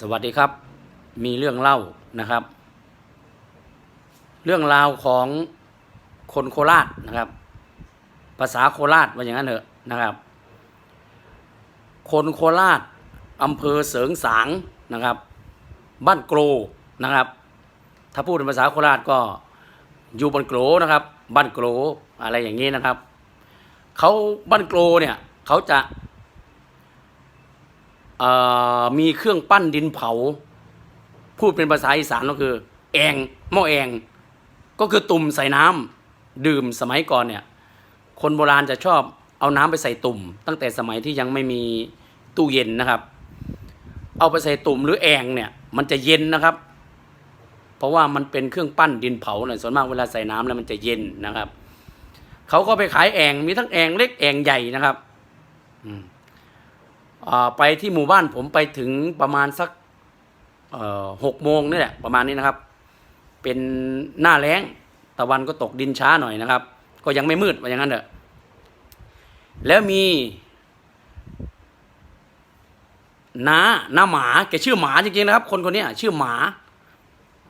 สวัสดีครับ มีเรื่องเล่านะครับ เรื่องราวของคนโคราชนะครับ ภาษาโคราชว่าอย่างนั้นเถอะนะครับ คนโคราชอำเภอเสริงสางนะครับ บ้านโกรนะครับ ถ้าพูดเป็นภาษาโคราชก็อยู่บนโกรนะครับ บ้านโกรอะไรอย่างนี้นะครับเขาบ้านโกรเนี่ยเขาจะ มีเครื่องปั้นดินเผา พูดเป็นภาษาอีสานก็คือ แองหม้อแองก็คือตุ่มใส่น้ำดื่มสมัยก่อนเนี่ย คนโบราณจะชอบเอาน้ำไปใส่ตุ่ม ตั้งแต่สมัยที่ยังไม่มีตู้เย็นนะครับ เอาไปใส่ตุ่มหรือแองเนี่ย มันจะเย็นนะครับ เพราะว่ามันเป็นเครื่องปั้นดินเผาเนี่ยส่วนมากเวลาใส่น้ำแล้วมันจะเย็นนะครับเขาก็ไปขายแองมีทั้งแองเล็กแองใหญ่นะครับ อืม ไปที่หมู่บ้านผมไปถึงประมาณสักหกโมงนี่แหละประมาณนี้นะครับ เป็นหน้าแล้งตะวันก็ตกดินช้าหน่อยนะครับ ก็ยังไม่มืดว่าอย่างนั้นเถอะแล้วมีน้าน้าหมาแกชื่อหมาจริงๆนะครับ คนคนนี้ชื่อหมา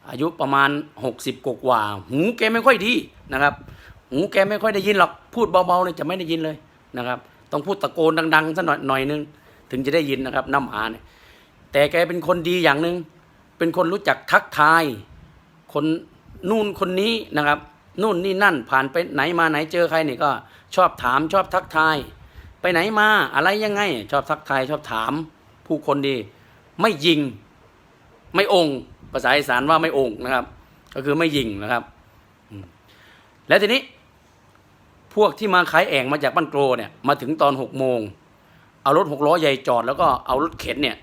อายุประมาณหกสิบกว่า หูแกไม่ค่อยดีนะครับ หูแกไม่ค่อยได้ยินหรอกพูดเบาๆเนี่ยจะไม่ได้ยินเลยนะครับ ต้องพูดตะโกนดังๆสักหน่อยหน่อยนึง ถึงจะได้ยินนะครับน้ำหมาเนี่ยแต่แกเป็นคนดีอย่างหนึ่งเป็นคนรู้จักทักทาย คนนู่นคนนี้นะครับ นู่นนี่นั่นผ่านไปไหนมาไหนเจอใครเนี่ยก็ ชอบถามชอบทักทาย ไปไหนมาอะไรยังไง ชอบทักทายชอบถาม ผู้คนดี ไม่ยิง ไม่องค์ภาษาอีสานว่าไม่องค์นะครับ ก็คือไม่ยิงนะครับ แล้วทีนี้พวกที่มาขายแองมาจากบ้านโกรเนี่ยมาถึงตอนหกโมง เอารถหกล้อใหญ่จอดแล้วก็เอารถเข็นเนี่ย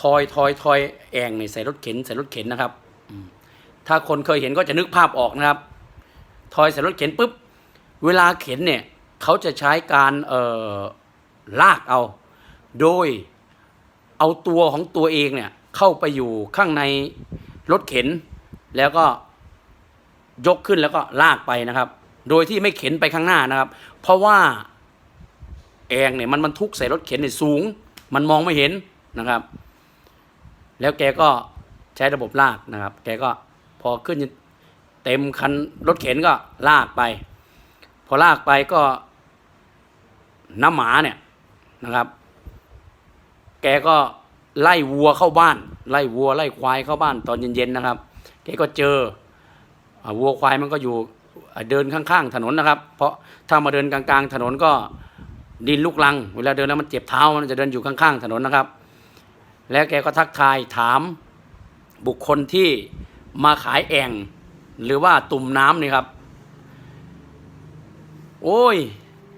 ทอยทอยทอยแองเนี่ยใส่รถเข็นใส่รถเข็นนะครับถ้าคนเคยเห็นก็จะนึกภาพออกนะครับ ทอยใส่รถเข็นปุ๊บเวลาเข็นเนี่ยเขาจะใช้การเอ่อลากเอา โดยเอาตัวของตัวเองเนี่ยเข้าไปอยู่ข้างในรถเข็น แล้วก็ยกขึ้นแล้วก็ลากไปนะครับ โดยที่ไม่เข็นไปข้างหน้านะครับ เพราะว่า แองเนี่ยมันบรรทุกใส่รถเข็นเนี่ยสูง มันมองไม่เห็นนะครับ แล้วแกก็ใช้ระบบลากนะครับ แกก็พอขึ้นเต็มคันรถเข็นก็ลากไป พอลากไปก็น้ำหมาเนี่ยนะครับ แกก็ไล่วัวเข้าบ้าน ไล่วัวไล่ควายเข้าบ้านตอนเย็นๆนะครับ แกก็เจอวัวควายมันก็อยู่เดินข้างๆถนนนะครับ เพราะถ้ามาเดินกลางๆถนนก็ ดินลูกลัง เวลาเดินแล้วมันเจ็บเท้ามันจะเดินอยู่ข้างๆถนนนะครับ แล้วแกก็ทักทายถามบุคคลที่มาขายแอ่ง หรือว่าตุ่มน้ำนี่ครับ โอ้ย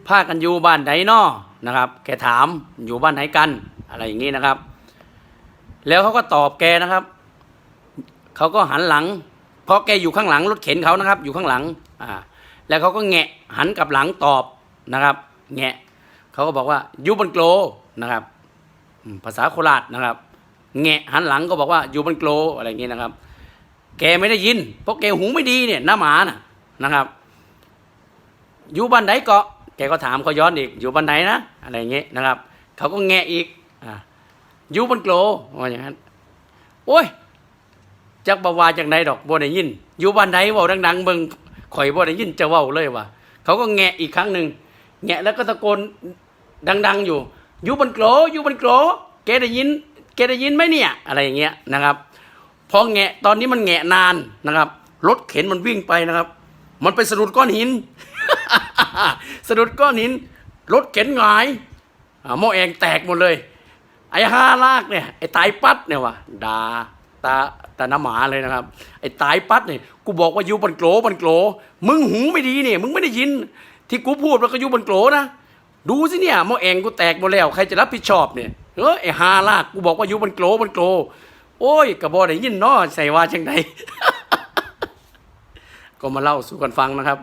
พากันอยู่บ้านไหนนอนะครับ แกถามอยู่บ้านไหนกันอะไรอย่างนี้นะครับ แล้วเขาก็ตอบแกนะครับเขาก็หันหลัง เพราะแกอยู่ข้างหลังรถเข็นเขานะครับ อยู่ข้างหลังอ่าแล้วเขาก็แงะหันกลับหลังตอบนะครับ แงะ เขาก็บอกว่าอยู่บนโกลนะครับ ภาษาโคราชนะครับแงะหันหลังก็บอกว่าอยู่บนโกลอะไรอย่างนี้นะครับ แกไม่ได้ยิน เพราะแกหูไม่ดีเนี่ยหน้าหมานะนะครับ อยู่บ้านไหนเกาะแกก็ถามเขาย้อนอีกอยู่บ้านไหนนะอะไรอย่างเงี้ยนะครับเขาก็แงะอีกอ่าอยู่บนโกลว่าอย่างนั้นโอ้ยจักบาวาจากไหนดอกบ่ได้ยิน อยู่บ้านไหนว้าดังๆเบิ่งข่อยบ่ได้ยินจะเว้าเลยว่าเขาก็แงะอีกครั้งหนึ่งแงะแล้วก็ตะโกน ดัง ๆ อยู่อยู่บนโกรอยู่บนโกรแกได้ยินแกได้ยินไหมเนี่ยอะไรอย่างเงี้ยนะครับพอแงะตอนนี้มันแงะนานนะครับรถเข็นมันวิ่งไปนะครับ มันไปสะดุดก้อนหินสะดุดก้อนหินรถเข็นหงายหม้อแองแตกหมดเลย ไอ้ห้าลากเนี่ยไอ้ตายปัดเนี่ยว่ะดาตาตาหน้ำหมาเลยนะครับ ไอ้ตายปัดเนี่ยกูบอกว่าอยู่บนโกรบนโกรมึงหูไม่ดีเนี่ยมึงไม่ได้ยิน ที่กูพูดว่าก็อยู่บนโกรนะ ดูสิเนี่ยหม้อแองกูแตกหมดแล้วใครจะรับผิดชอบเนี่ยเออไอ้ฮาลากกูบอกว่าอยู่บนโกลบนโกลโอ้ยกระบอกได้ยินเนาะใส่ว่าจังไดก็มาเล่าสู่กันฟังนะครับ